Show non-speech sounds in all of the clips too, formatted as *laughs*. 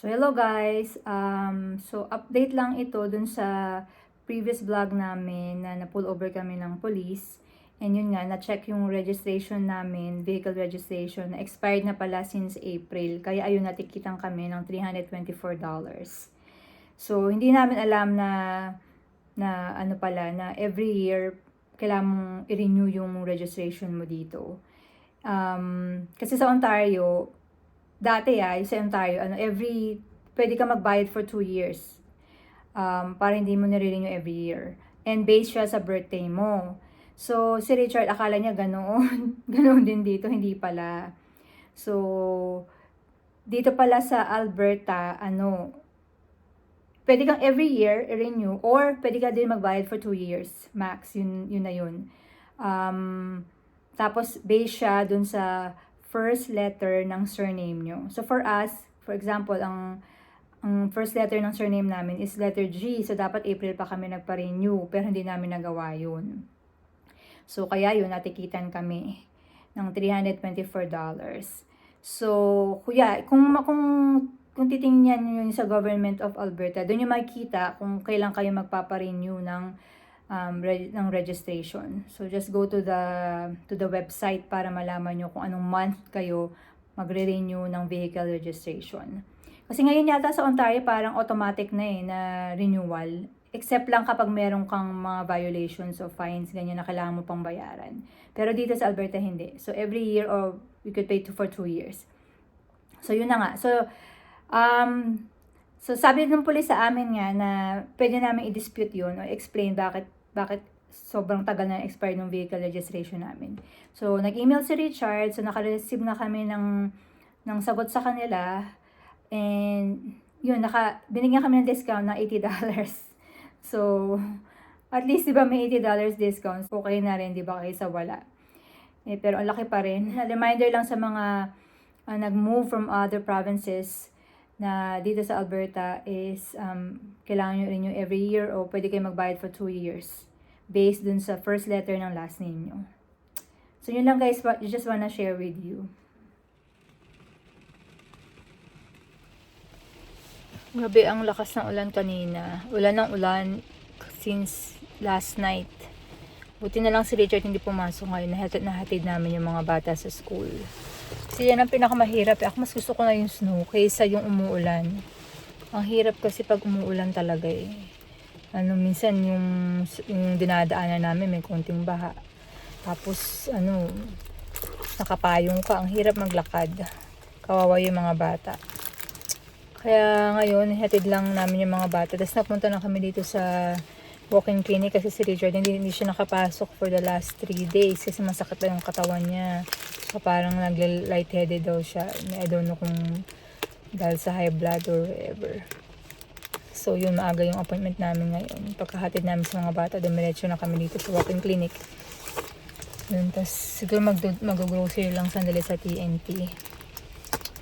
So, hello guys! Um, so, update lang ito dun sa previous vlog namin na na-pull over kami ng police. And yun nga, na-check yung registration namin, vehicle registration, na expired na pala since April. Kaya ayun, natikitan kami ng $324. So, hindi namin alam na na ano pala, na every year, kailangan mong i-renew yung registration mo dito. Um, kasi sa Ontario, dati ah, yung sa Ontario, ano, every, pwede ka magbayad for two years. Um, para hindi mo nare-renew every year. And based siya sa birthday mo. So, si Richard, akala niya ganoon. *laughs* ganoon din dito, hindi pala. So, dito pala sa Alberta, ano, pwede kang every year i-renew or pwede ka din magbayad for two years max. Yun, yun na yun. Um, tapos, based siya dun sa first letter ng surname nyo. So, for us, for example, ang ang first letter ng surname namin is letter G. So, dapat April pa kami nagpa-renew. Pero hindi namin nagawa yun. So, kaya yun, natikitan kami ng $324. So, kuya, kung, kung, kung titingnan yun sa Government of Alberta, doon yung makikita kung kailan kayo magpapa-renew ng um, re- ng registration. So just go to the to the website para malaman nyo kung anong month kayo magre-renew ng vehicle registration. Kasi ngayon yata sa Ontario parang automatic na eh na renewal. Except lang kapag meron kang mga violations or fines, ganyan na kailangan mo pang bayaran. Pero dito sa Alberta hindi. So every year or we could pay two for two years. So yun na nga. So um, So sabi ng pulis sa amin nga na pwede namin i-dispute yun o explain bakit bakit sobrang tagal na expired ng vehicle registration namin. So nag-email si Richard, so naka-receive na kami ng ng sagot sa kanila and yun naka binigyan kami ng discount ng $80. *laughs* So at least 'di ba may $80 discount. Okay na rin 'di ba kaysa wala. Eh, pero ang laki pa rin. *laughs* Reminder lang sa mga uh, nag-move from other provinces na dito sa Alberta is um, kailangan nyo renew every year o pwede kayo magbayad for 2 years based dun sa first letter ng last name nyo. So yun lang guys, I just wanna share with you. Grabe ang lakas ng ulan kanina. Ulan ng ulan since last night. Buti na lang si Richard hindi pumasok ngayon. Nahatid, nahatid namin yung mga bata sa school. Kasi yan ang pinakamahirap. Ako mas gusto ko na yung snow kaysa yung umuulan. Ang hirap kasi pag umuulan talaga eh. Ano, minsan yung, yung dinadaanan namin may konting baha. Tapos, ano, nakapayong ka. Ang hirap maglakad. Kawawa yung mga bata. Kaya ngayon, hatid lang namin yung mga bata. Tapos napunta na kami dito sa walk-in clinic kasi si Richard hindi, hindi siya nakapasok for the last 3 days kasi masakit lang yung katawan niya. So, parang nag-lightheaded daw siya. I don't know kung dahil sa high blood or whatever. So, yun, maaga yung appointment namin ngayon. Pagkahatid namin sa mga bata, dumiretso na kami dito sa walk-in clinic. Yun, tas siguro mag mag-grocery lang sandali sa TNT.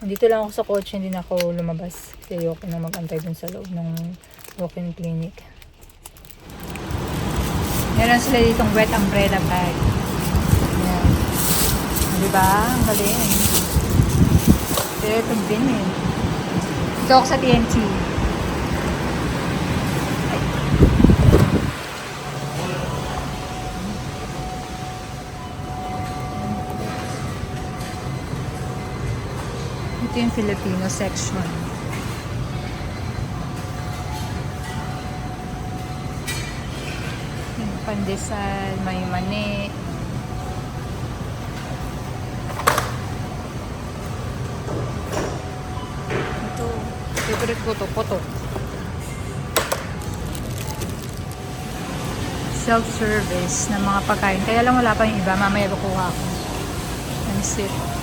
Nandito lang ako sa kotse, hindi na ako lumabas. Kasi ayoko na mag-antay dun sa loob ng walk-in clinic. Meron sila ditong wet umbrella bag. Yan. Diba? Ang galing. Pero itong bin eh. Ito ako sa TNT. Ay. Ito yung Filipino section. Pandesal, may mani. Ito, favorite ko to, poto. Self-service ng mga pagkain. Kaya lang wala pa yung iba. Mamaya kukuha ako. And sit.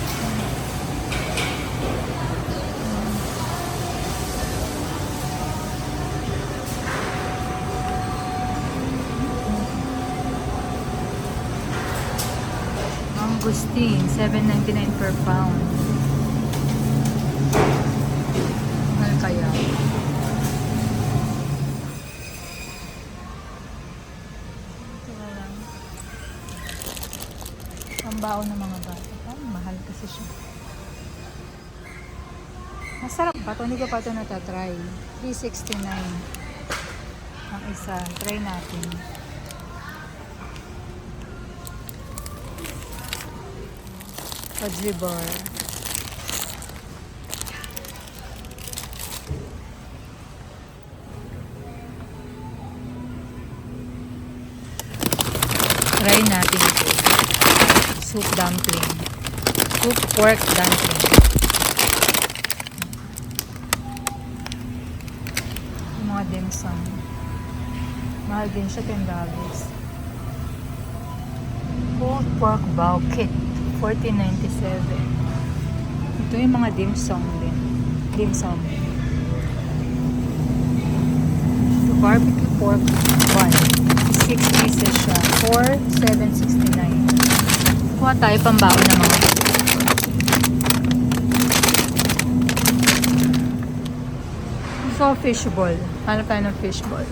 Mangosteen, 7.99 per pound. Mahal kaya? Ito lang. Pambaon ng mga bata. Ah, mahal kasi siya. Masarap pa. Hindi ko pa ito natatry. 369. Ang isa. Try natin. Fudge bar. Try natin ito. Soup dumpling. Soup pork dumpling. Yung mga dim sum. Mahal din siya, $10. Pulled pork bao kit. 14.97. Ito yung mga dim sum din. Dim sum. Ito, barbecue pork bun. 6 pieces siya. 4,769. Kuha tayo pambaon ng mga So, fishball. Hanap tayo ng fishball.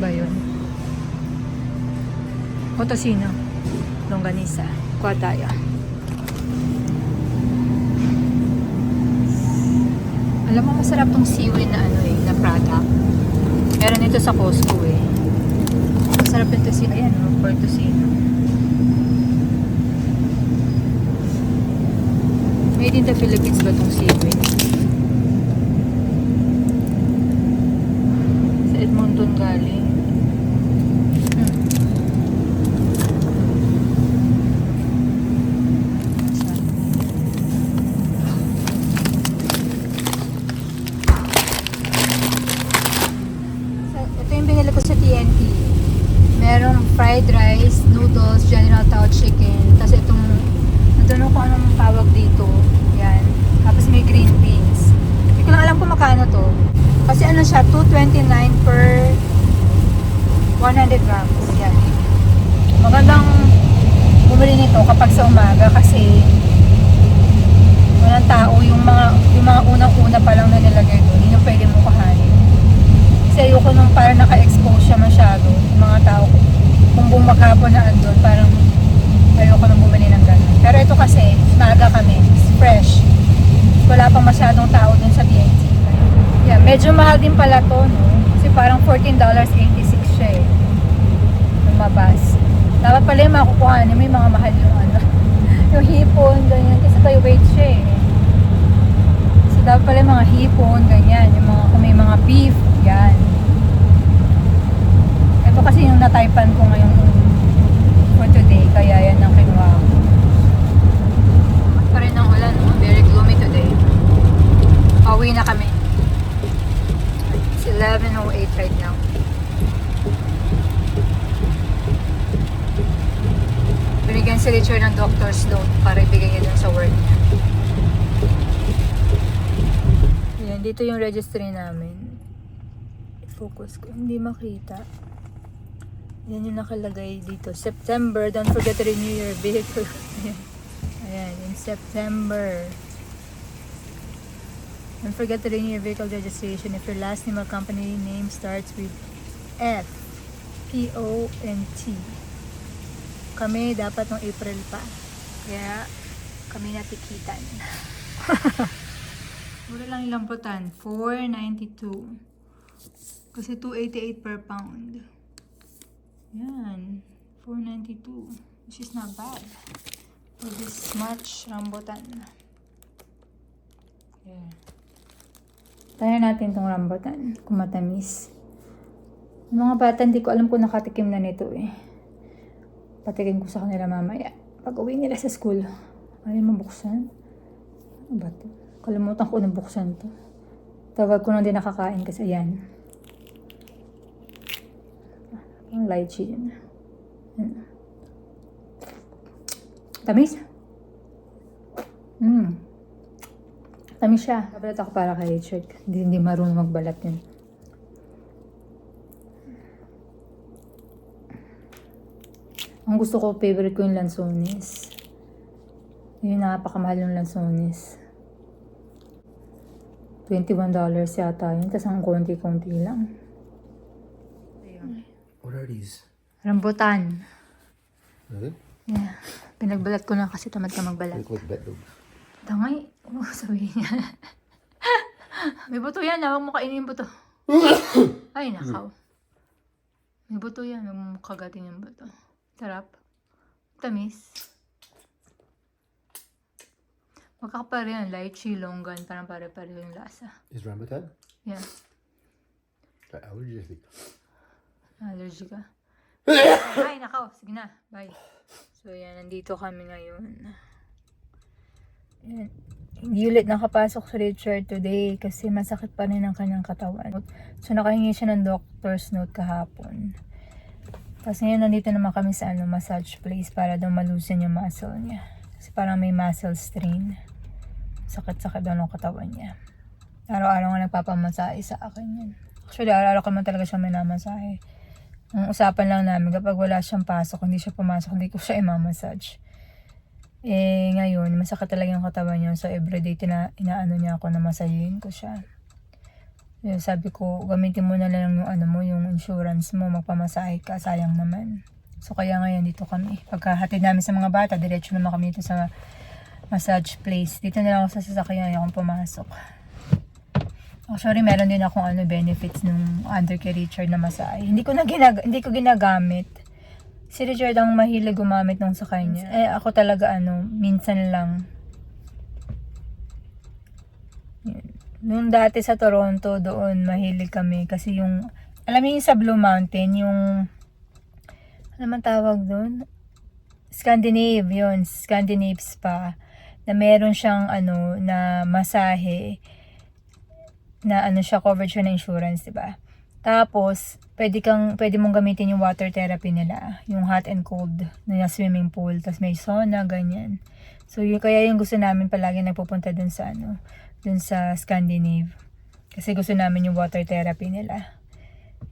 Ba yun? Otosino. Longganisa. Kuha tayo. Alam mo, masarap tong seaweed na ano eh, na product. Meron ito sa Costco eh. Masarap ito si, ayan, oh, Portosino. Made in the Philippines ba tong seaweed? Sa Edmonton galing. Hmm. Saan? So, ito yung binili ko sa TNT. Merong fried rice, noodles, General Tao chicken. Tapos itong, natanong ko anong tawag dito. Yan. Tapos may green beans. Hindi ko lang alam kung magkano to. Kasi ano siya, 229 per 100 grams. Yan. Magandang bumili nito kapag sa umaga kasi walang tao yung mga yung mga unang-una pa lang na nilagay doon, yun yung pwede mo kahanin. Kasi ayoko nung parang naka-expose siya masyado. Yung mga tao, kung bumaghapon na andun, parang ayoko nang bumili ng ganun. Pero ito kasi, maaga kami, it's fresh. Wala pang masyadong tao dun sa BNT. Yeah, medyo mahal din pala to, no? Kasi parang $14.86 siya eh. Lumabas. Dapat pala yung makukuha niya, may mga mahal yung ano. *laughs* yung hipon, ganyan. Kasi tayo weight siya eh. So, dapat pala yung mga hipon, ganyan. Yung mga, beef, yan. Ito kasi yung nataypan ko ngayon for today, kaya yan ang kinuha ko. Pa rin ang ulan, no? very gloomy today. Pauwi na kami. It's 11.08 right now. Binigyan si Richard ng doctor's note para ibigay niya sa work niya. Yan, dito yung registry namin. Focus ko, hindi makita. Yan yung nakalagay dito. September, don't forget to renew your vehicle. Ayan. *laughs* Ayan, in September. Don't forget to renew your vehicle registration if your last name or company name starts with F, P, O, and T. Kami dapat nung April pa. Kaya kami natikitan. *laughs* Mura lang yung lamputan. 4.92. Kasi 2.88 per pound. Yan. 4.92. Which is not bad. For this much rambutan. Yeah. Tayo natin tong rambutan. Kung matamis. Mga bata, hindi ko alam kung nakatikim na nito eh. Patikin ko sa kanila mamaya. Pag uwi nila sa school. Ayaw mo buksan? Ano ba to? Kalimutan ko na buksan to. Tawag ko na din nakakain kasi ayan. Ang lychee yun. Yan. Tamis? Mm. Tamis siya. Kabalat ako para kay Richard. Hindi, hindi marunong magbalat yun. Gusto ko, favorite ko yung lansones. Yun, napakamahal yung lansones. $21 yata yun. Tapos ang konti-konti lang. What are these? Rambutan. Ano? Yeah. Pinagbalat ko na kasi tamad ka magbalat. Liquid bedroom. Tangay. Oh, *laughs* sabihin niya. May buto yan. Huwag mo kainin yung buto. *coughs* Ay, nakaw. May buto yan. Huwag mo kagatin yung buto. Sarap. Tamis. Magkakapare yan. Lychee, longgan. Parang pare-pare yung lasa. Is rambutan? Yeah. Got allergy. Allergy ka. Ay, nakaw. Sige na. Bye. So, yan. Nandito kami ngayon. Yan. Hindi ulit nakapasok si Richard today kasi masakit pa rin ang kanyang katawan. So, nakahingi siya ng doctor's note kahapon. Tapos ngayon nandito naman kami sa ano, massage place para daw malusin yung muscle niya. Kasi parang may muscle strain. Sakit-sakit daw ng katawan niya. Araw-araw nga nagpapamasahe sa akin yun. Actually, araw-araw ko naman talaga siya minamasahe. Ang usapan lang namin, kapag wala siyang pasok, hindi siya pumasok, hindi ko siya imamassage. Eh, ngayon, masakit talaga yung katawan niya. So, everyday, tina, inaano niya ako na masahin ko siya. Yung sabi ko, gamitin mo na lang yung ano mo, yung insurance mo, magpamasahe ka, sayang naman. So, kaya ngayon dito kami. Pagkahatid namin sa mga bata, diretso naman kami dito sa massage place. Dito na lang ako sa sasakyan, ayokong pumasok. Actually, meron din akong ano, benefits nung under kay Richard na masahe. Hindi ko na ginag hindi ko ginagamit. Si Richard ang mahilig gumamit nung sa kanya. Eh, ako talaga ano, minsan lang. Yun. Nung dati sa Toronto, doon mahilig kami. Kasi yung, alam mo yung sa Blue Mountain, yung, ano man tawag doon? Scandinave, yun. Scandinave Spa. Na meron siyang, ano, na masahe na ano siya, covered siya ng insurance, di ba? Tapos, pwede kang, pwede mong gamitin yung water therapy nila, yung hot and cold na swimming pool, tapos may sauna, ganyan. So, yun, kaya yung gusto namin palagi nagpupunta dun sa, ano, dun sa Scandinave. Kasi gusto namin yung water therapy nila.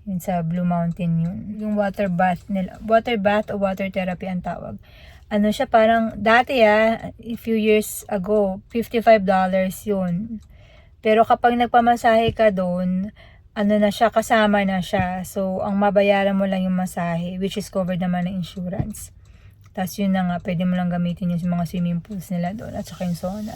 Yun sa Blue Mountain yun. Yung water bath nila. Water bath o water therapy ang tawag. Ano siya parang, dati ah, a few years ago, $55 yun. Pero kapag nagpamasahe ka doon, ano na siya, kasama na siya. So, ang mabayaran mo lang yung masahe, which is covered naman ng insurance. Tapos yun na nga, pwede mo lang gamitin yung mga swimming pools nila doon at saka yung sauna.